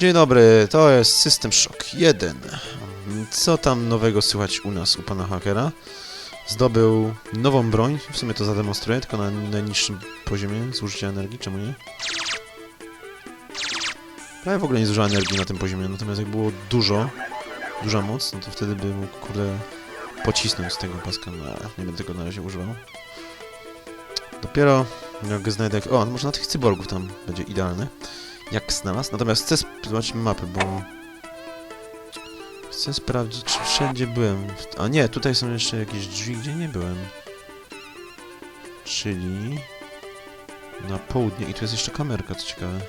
Dzień dobry, to jest System Shock 1. Co tam nowego słychać u nas, u pana hakera? Zdobył nową broń, w sumie to zademonstruję, tylko na najniższym poziomie zużycia energii, czemu nie? Prawie w ogóle nie zużyła energii na tym poziomie, natomiast jak było dużo, duża moc, no to wtedy by mógł, kurde, pocisnąć z tego paska, no nie będę tego na razie używał. Dopiero jak znajdę, o, może na tych cyborgów tam będzie idealny jak znalazł. Natomiast chcę sprawdzić mapę, bo... Chcę sprawdzić, czy wszędzie byłem. A nie, tutaj są jeszcze jakieś drzwi, gdzie nie byłem. Czyli... Na południe. I tu jest jeszcze kamerka, co ciekawe.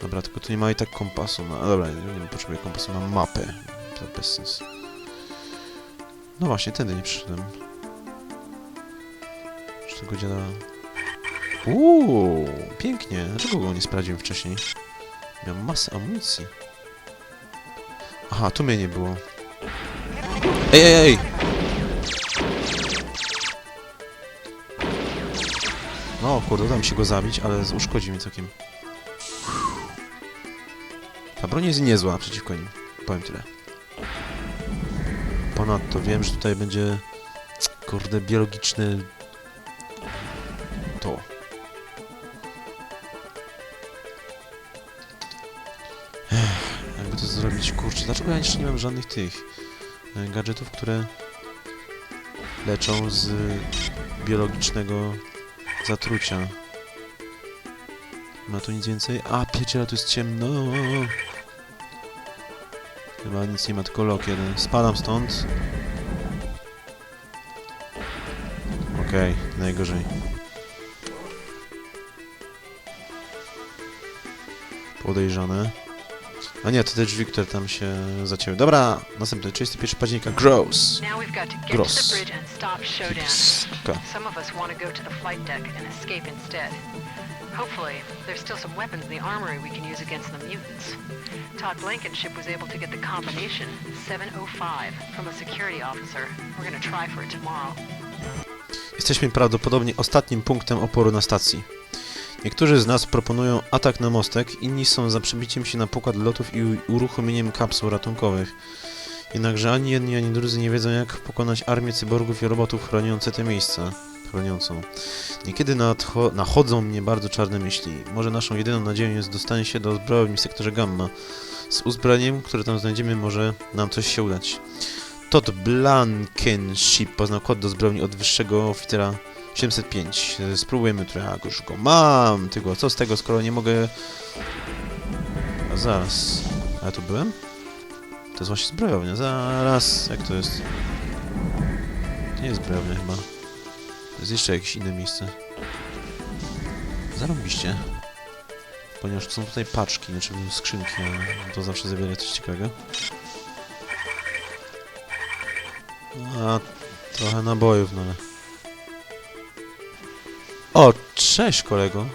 Dobra, tylko tu nie ma i tak kompasu. No, dobra, nie, nie potrzebuję kompasu, mam mapę. To bez sensu. No właśnie, tędy nie przyszedłem. Czy tego dziada... Uuu, pięknie. Dlaczego go nie sprawdziłem wcześniej? Miałem masę amunicji. Aha, tu mnie nie było. Ej, ej, ej! No, kurde, uda mi się go zabić, ale uszkodzi mi całkiem. Ta broń jest niezła przeciwko nim. Powiem tyle. Ponadto wiem, że tutaj będzie... Kurde, biologiczny... Zrobić? Kurczę, dlaczego ja jeszcze nie mam żadnych tych e, gadżetów, które leczą z biologicznego zatrucia? Ma tu nic więcej? A, pierdziela, tu jest ciemno. Chyba nic nie ma, tylko lok jeden. Spadam stąd. Okej, najgorzej. Podejrzane. A nie, to te drzwi, które tam się zacięły. Dobra, następny, 31 października, Gross. Gross. instead. Hopefully, there's still some weapons in the armory we can use against the mutants. Todd Blankenship was able to get the combination 705 from a security officer. We're gonna try for it tomorrow. Jesteśmy prawdopodobnie ostatnim punktem oporu na stacji. Niektórzy z nas proponują atak na mostek, inni są za przebiciem się na pokład lotów i uruchomieniem kapsuł ratunkowych. Jednakże ani jedni, ani drudzy nie wiedzą, jak pokonać armię cyborgów i robotów chroniące te miejsca. Chroniącą. Niekiedy nachodzą mnie bardzo czarne myśli. Może naszą jedyną nadzieją jest dostanie się do zbrojowni w sektorze Gamma. Z uzbrojeniem, które tam znajdziemy, może nam coś się udać. Todd Blankenship poznał kod do zbrojni od wyższego oficera 705. E, Spróbujemy trochę, już go mam. Tylko co z tego, skoro nie mogę... A zaraz. A ja tu byłem? To jest właśnie zbrojownia. Zaraz. Jak to jest? To nie jest zbrojownia chyba. To jest jeszcze jakieś inne miejsce. Zarobiście. Ponieważ są tutaj paczki, znaczy skrzynki, a to zawsze zawiera coś ciekawego. A, trochę nabojów, no ale... O, cześć kolego.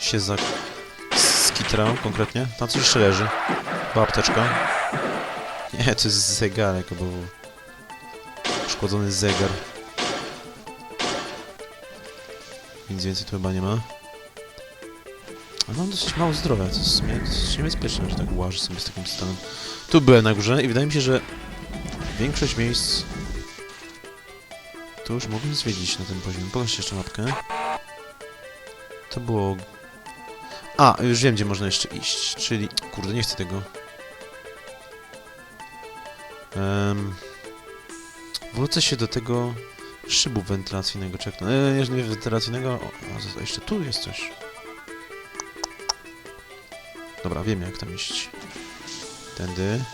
Się za... skitrał konkretnie. Tam coś jeszcze leży. Była apteczka. Nie, to jest zegarek, bo... Uszkodzony zegar. Nic więcej tu chyba nie ma. A mam dosyć mało zdrowia, co jest niebezpieczne, że tak łażę sobie z takim stanem. Tu byłem na górze i wydaje mi się, że większość miejsc to już mogłem zwiedzić na tym poziomie. Pokażcie jeszcze mapkę. To było... A, już wiem, gdzie można jeszcze iść, czyli... Kurde, nie chcę tego. Um, wrócę się do tego szybu wentylacyjnego, czekam. E, nie, wentylacyjnego, o, o, jeszcze tu jest coś. Dobra, wiem jak tam iść. Tędy.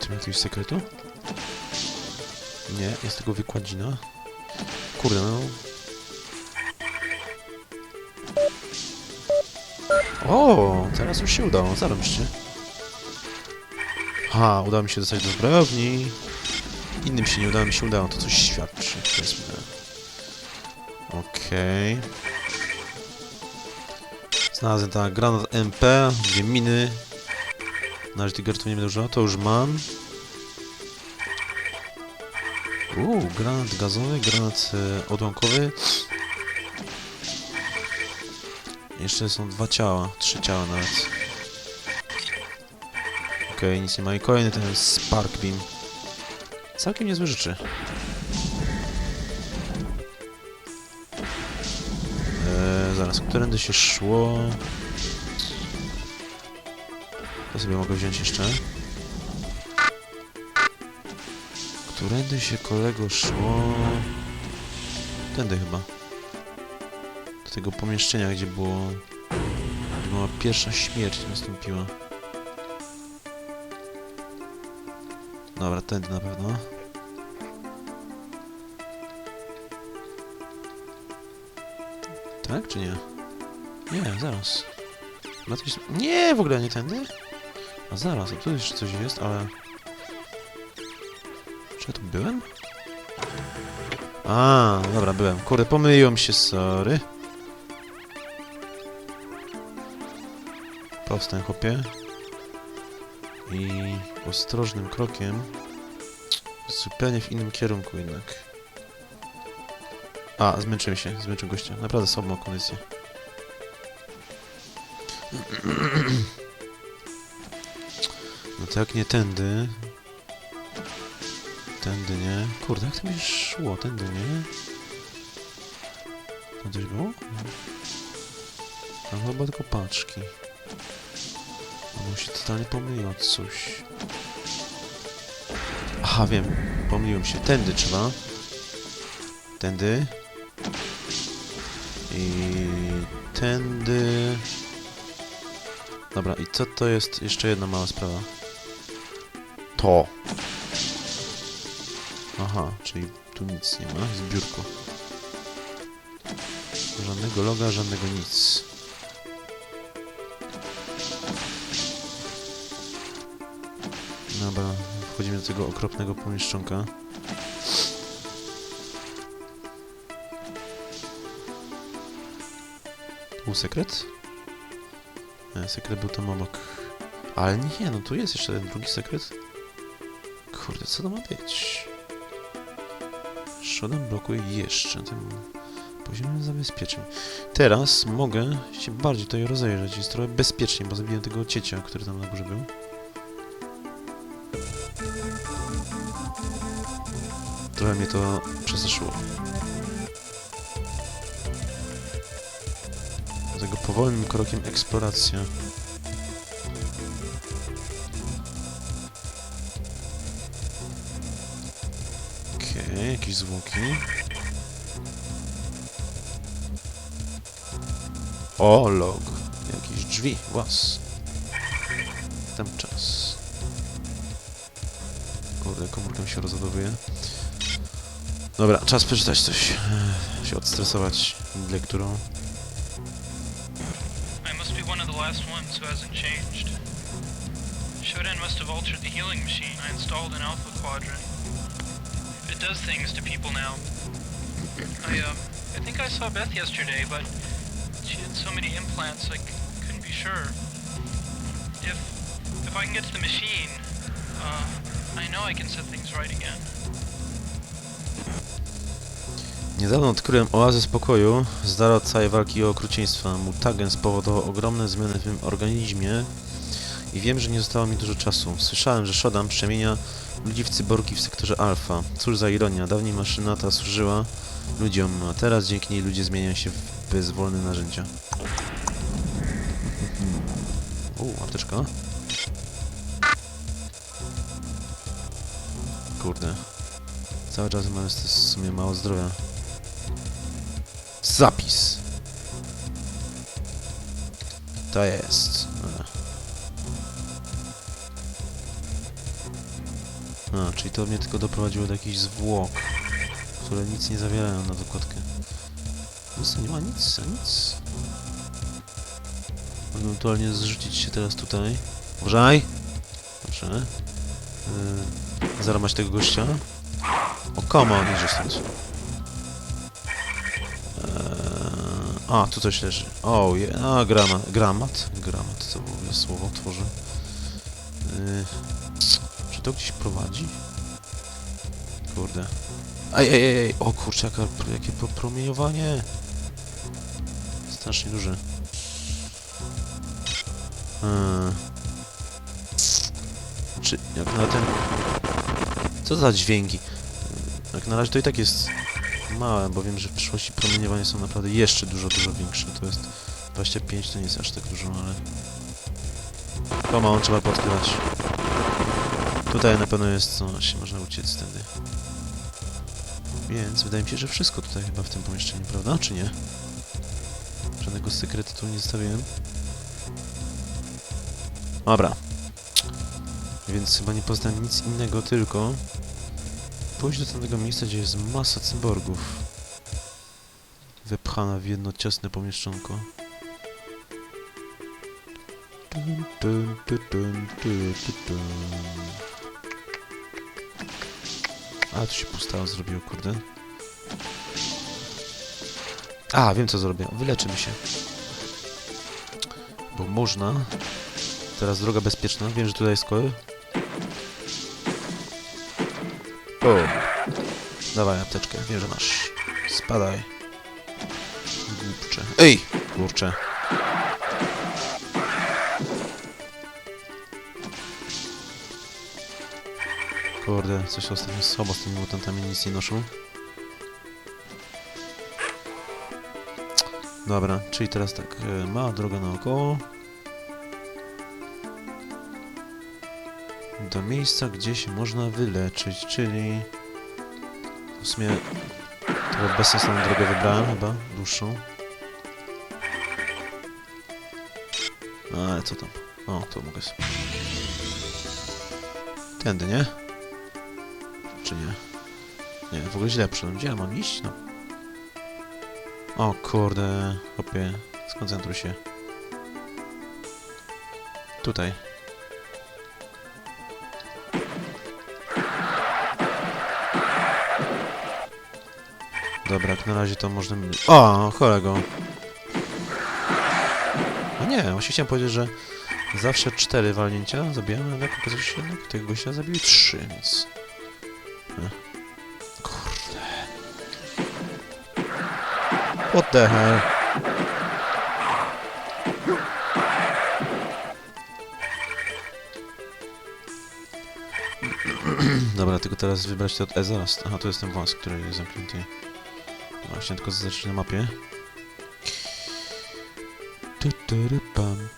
Czy ma jakiegoś sekretu? Nie, jest tylko wykładzina. Kurde, no. O, teraz już się udało, zarobiście. Ha, udało mi się dostać do zbrojowni. Innym się nie udało, mi się udało, to coś świadczy. Okej. Znalazłem tak, granat MP, dwie miny. Na razie tych nie będę to już mam. Uuu, granat gazowy, granat e, odłamkowy. Jeszcze są dwa ciała, trzy ciała nawet. Okej, nic nie ma. I kolejny ten Spark Beam. Całkiem niezłe rzeczy. Eee, zaraz, którędy się szło? To sobie mogę wziąć jeszcze. Którędy się kolego szło? Tędy chyba. Do tego pomieszczenia, gdzie było... Gdzie była pierwsza śmierć nastąpiła. Dobra, tędy na pewno. Tak czy nie? Nie, zaraz. Nie, w ogóle nie tędy? A zaraz, a tu jeszcze coś jest, ale... Czy ja tu byłem? A, dobra, byłem. Kurde, pomyliłem się, sorry. Powstań, chłopie. I ostrożnym krokiem, zupełnie w innym kierunku jednak. A, zmęczyłem się, zmęczyłem gościa. Naprawdę słabą kondycję. No to jak nie tędy... Tędy nie... Kurde, jak to mi szło? Tędy nie? Tam coś było? Tam chyba tylko paczki. Albo się totalnie pomyliło coś. Aha, wiem. Pomyliłem się. Tędy trzeba. Tędy. I tędy. Dobra, i co to jest? Jeszcze jedna mała sprawa. To. Aha, czyli tu nic nie ma. Zbiórko. Żadnego loga, żadnego nic. Dobra, wchodzimy do tego okropnego pomieszczonka. Był sekret? Nie, sekret był tam obok. Ale nie, no tu jest jeszcze ten drugi sekret. Kurde, co to ma być? Szodem blokuje jeszcze tym poziomem zabezpieczeń. Teraz mogę się bardziej tutaj rozejrzeć. Jest trochę bezpiecznie, bo zabiłem tego ciecia, który tam na górze był. Trochę mnie to przestraszyło. Dlatego powolnym krokiem eksploracja. Okej, jakieś zwłoki. O, log. Jakieś drzwi, łas. Tam czas. Kurde, komórka się rozładowuje. Dobra, czas przeczytać coś. Ech, Się odstresować lekturą. I must be one of the last ones who hasn't changed. Shodan must have altered the healing machine I installed in Alpha Quadrant. Does things to people now. I, uh, I think I saw Beth yesterday, but she had so many implants I couldn't be sure. If, if I can get to the machine, uh, I know I can set things right again. Niedawno odkryłem oazę spokoju z dala od całej walki o okrucieństwa. Mutagen spowodował ogromne zmiany w moim organizmie i wiem, że nie zostało mi dużo czasu. Słyszałem, że Shodan przemienia ludzi w cyborgi w sektorze alfa. Cóż za ironia, dawniej maszyna ta służyła ludziom, a teraz dzięki niej ludzie zmieniają się w bezwolne narzędzia. U, apteczka. Kurde. Cały czas mam w sumie mało zdrowia. Zapis. To jest. A, czyli to mnie tylko doprowadziło do jakichś zwłok, które nic nie zawierają na dokładkę. Nic, nie ma nic, nic. Ewentualnie zrzucić się teraz tutaj. Uważaj! Dobrze. Yy, zaramać tego gościa. O, come on, idzie stąd. Eee, a, tu coś leży. O, je, a, gramat, gramat, gramat, to ogóle słowo tworzy. Yy, to gdzieś prowadzi? Kurde. Ej, ej, ej, o kurczę, jakie pro- promieniowanie! Strasznie duże. Hmm. Czy jak na ten... Co za dźwięki? Jak na razie to i tak jest małe, bo wiem, że w przyszłości promieniowanie są naprawdę jeszcze dużo, dużo większe. To jest 25, to nie jest aż tak dużo, ale... Pomału trzeba podkrywać. Tutaj na pewno jest, co się można uciec tędy. Więc wydaje mi się, że wszystko tutaj chyba w tym pomieszczeniu, prawda? Czy nie? Żadnego sekretu tu nie zostawiłem. Dobra. Więc chyba nie poznałem nic innego, tylko pójść do tamtego miejsca, gdzie jest masa cyborgów. Wepchana w jedno ciasne pomieszczonko. Dun, dun, dun, dun, dun, dun. A, tu się pustało zrobiło, kurde. A, wiem co zrobię. Wyleczymy się. Bo można. Teraz droga bezpieczna. Wiem, że tutaj jest koły. O. Dawaj apteczkę. Wiem, że masz. Spadaj. Głupcze. Ej! Kurczę. Kurde, coś ostatnio słabo z tymi mutantami nic nie noszą. Dobra, czyli teraz tak, e, mała droga naokoło. Do miejsca, gdzie się można wyleczyć, czyli... W sumie... Trochę bezsensowną drogę wybrałem chyba, dłuższą. Ale co tam? O, to mogę sobie... Tędy, nie? Czy nie? Nie, w ogóle źle przyszedłem. Gdzie ja mam iść? No. O kurde, chłopie, skoncentruj się. Tutaj. Dobra, jak na razie to można... O, kolego. A nie, właśnie chciałem powiedzieć, że zawsze cztery walnięcia zabijamy, ale jak okazało się jednak tego gościa zabiły trzy, więc... E. Kurde. What the hell? Dobra, tylko teraz wybrać to od E zaraz. Aha, to jest ten wąs, który jest zamknięty. Właśnie tylko zaznaczyć na mapie. Tu, tu, ru, pam,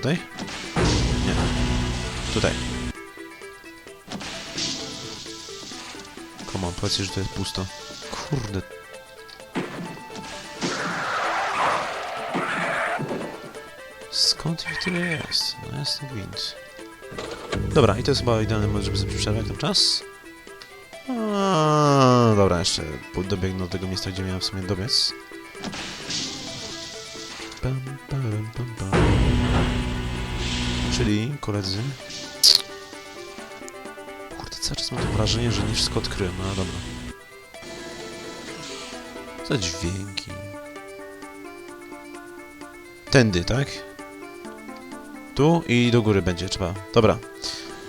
tutaj? Nie. Tutaj. Come on, powiedzcie, że to jest pusto. Kurde. Skąd ich tyle jest? No jasny gwint. Dobra, i to jest chyba idealny moment, żeby zrobić przerwę jak tam czas. A, dobra, jeszcze dobiegnę do tego miejsca, gdzie miałem w sumie dobiec. Pam, param, pam, pam. Czyli, koledzy... Kurde, cały czas mam to wrażenie, że nie wszystko odkryłem, no dobra. Za dźwięki. Tędy, tak? Tu i do góry będzie, trzeba. Dobra.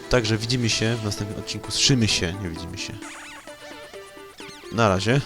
Także widzimy się w następnym odcinku. Słyszymy się, nie widzimy się. Na razie.